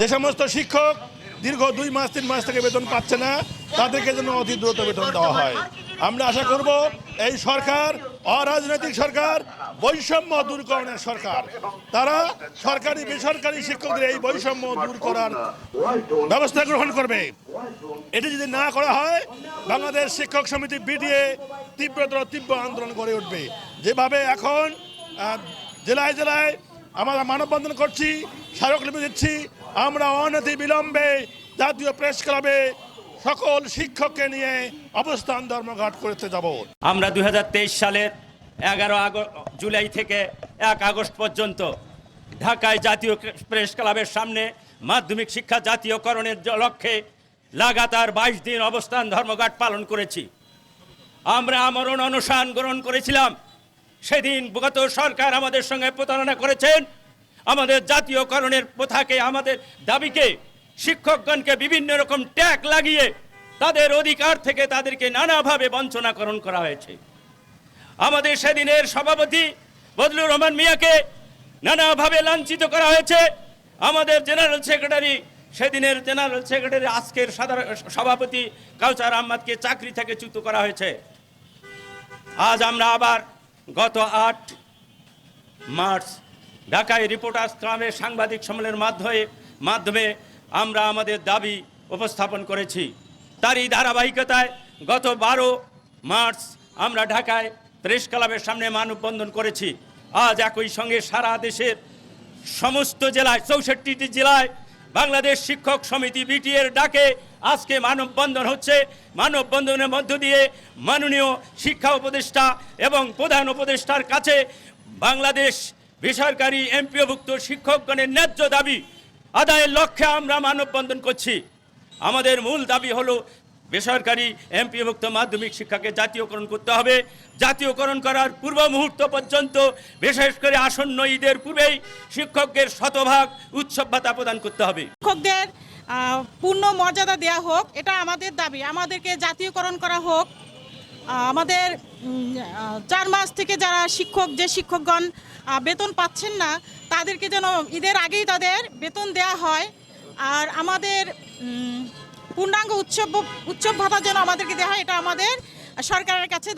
যে সমস্ত শিক্ষক দীর্ঘ দুই মাস, তিন মাস থেকে বেতন পাচ্ছে না। তাদেরকে যেন অতি দ্রুত বেতন দেওয়া হয়। আমরা আশা করব এই সরকার অরাজনৈতিক সরকার, বৈষম্য দূরকরণের সরকার। তারা সরকারি, বেসরকারি শিক্ষকদের এই বৈষম্য দূর করার ব্যবস্থা গ্রহণ করবে। এটি যদি না করা হয়, বাংলাদেশ শিক্ষক সমিতি বিডিএ তীব্রতর, তীব্র আন্দোলন গড়ে উঠবে। যেভাবে এখন জেলায় জেলায় আমরা মানববন্ধন করছি, স্মারকলিপি দিচ্ছি আমরা অনতি বিলম্বে জাতীয় প্রেস ক্লাবে সকল শিক্ষককে নিয়ে অবস্থান ধর্মঘাট করতে যাব। আমরা দুই সালের এগারো জুলাই থেকে এক আগস্ট পর্যন্ত ঢাকায় জাতীয় প্রেস ক্লাবের সামনে মাধ্যমিক শিক্ষা জাতীয়করণের লক্ষ্যে লাগাতার বাইশ দিন অবস্থান ধর্মঘাট পালন করেছি। আমরা আমরণ অনুসান গ্রহণ করেছিলাম। সেদিন গত সরকার আমাদের সঙ্গে প্রতারণা করেছেন। আমাদের জাতীয়করণের প্রথাকে, আমাদের দাবিকে, শিক্ষকগণকে বিভিন্ন রকম ট্যাগ লাগিয়ে তাদের অধিকার থেকে তাদেরকে নানাভাবে বঞ্চনাকরণ করা হয়েছে। আমাদের সেদিনের সভাপতি বদলুর রহমান মিয়াকে নানাভাবে লাঞ্ছিত করা হয়েছে। আমাদের জেনারেল সেক্রেটারি, সেদিনের জেনারেল সেক্রেটারি, আজকের সাধারণ সভাপতি কাউসার আহমদকে চাকরি থেকে চ্যুত করা হয়েছে। আজ আমরা আবার গত আট মার্চ ঢাকায় রিপোর্টার্স ক্লাবের সাংবাদিক সম্মেলনের মাধ্যমে মাধ্যমে আমরা আমাদের দাবি উপস্থাপন করেছি। তারই ধারাবাহিকতায় গত বারো মার্চ আমরা ঢাকায় প্রেস ক্লাবের সামনে মানববন্ধন করেছি। আজ একই সঙ্গে সারা দেশের সমস্ত জেলায়, চৌষট্টিটি জেলায় বাংলাদেশ শিক্ষক সমিতি বিটিএর ডাকে আজকে মানববন্ধন হচ্ছে। মানববন্ধনের মধ্য দিয়ে মাননীয় শিক্ষা উপদেষ্টা এবং প্রধান উপদেষ্টার কাছে বাংলাদেশ বেসরকারি এমপিওভুক্ত শিক্ষকগণের ন্যায্য দাবি, আদায়ের লক্ষ্যে আমরা মানববন্ধন করছি। আমাদের মূল দাবি হলো বেসরকারি এমপিভুক্ত মাধ্যমিক শিক্ষাকে জাতীয়করণ করতে হবে। জাতীয়করণ করার পূর্ব মুহূর্ত পর্যন্ত বিশেষ করে আসন্ন ঈদের পূর্বেই শিক্ষকদের শতভাগ উৎসব ভাতা প্রদান করতে হবে। শিক্ষকদের পূর্ণ মর্যাদা দেওয়া হোক, এটা আমাদের দাবি। আমাদেরকে জাতীয়করণ করা হোক আমাদের চার মাস থেকে যারা শিক্ষক, যে শিক্ষকগণ বেতন পাচ্ছেন না, তাদেরকে যেন ঈদের আগেই তাদের বেতন দেয়া হয়। আর আমাদের পূর্ণাঙ্গ উৎসব উৎসব ভাতা যেন আমাদেরকে দেওয়া হয়, এটা আমাদের সরকারের কাছে